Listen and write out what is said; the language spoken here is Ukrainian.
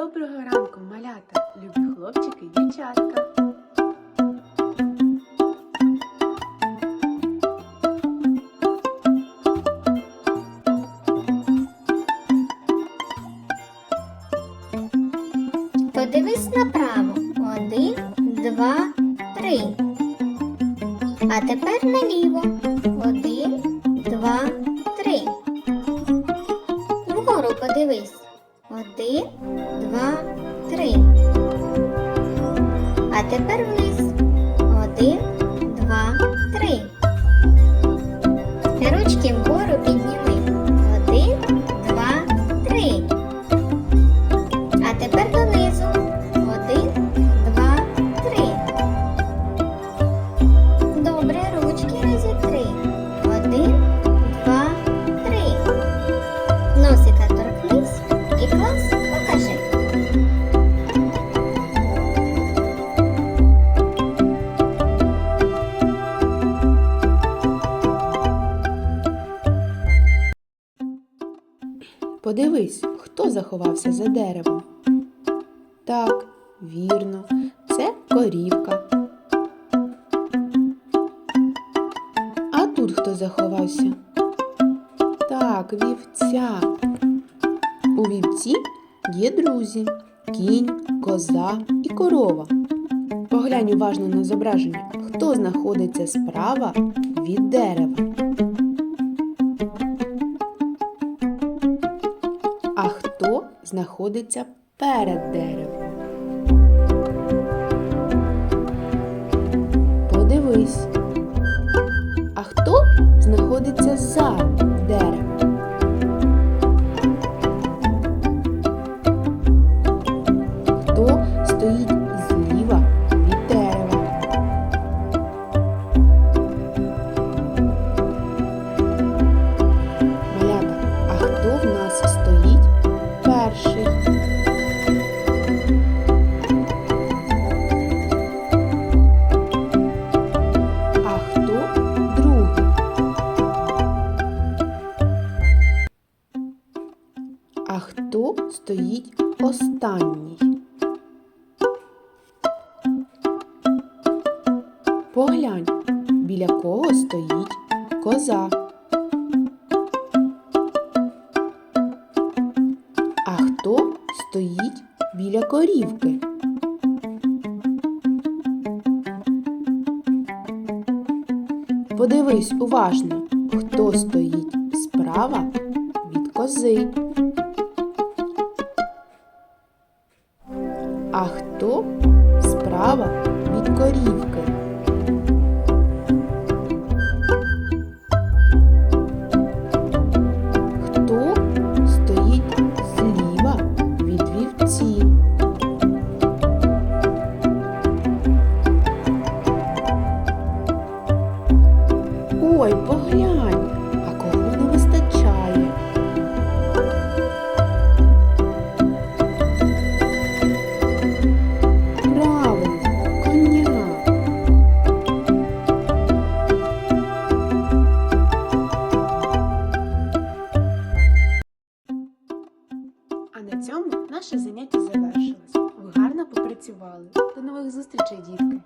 Доброго ранку, малята, любі хлопчики і дівчатка. Подивись направо. Один, два, три. А тепер наліво. Один, два, три. Вгору подивись. Один, два, три. А тепер вниз. Один, два, три. Ручки вгору підніми. Подивись, хто заховався за деревом. Так, вірно, це корівка. А тут хто заховався? Так, вівця. У вівці є друзі кінь, коза і корова. Поглянь уважно на зображення, хто знаходиться справа від дерева. Знаходиться перед деревом? Подивись. А хто знаходиться за стоїть останній? Поглянь, біля кого стоїть коза. А хто стоїть біля корівки? Подивись уважно, хто стоїть справа від кози. А хто справа від корівки? Хто стоїть зліва від вівці? Ой, поглянь, А на цьому наше заняття завершилось. Ви гарно попрацювали. До нових зустрічей, дітки!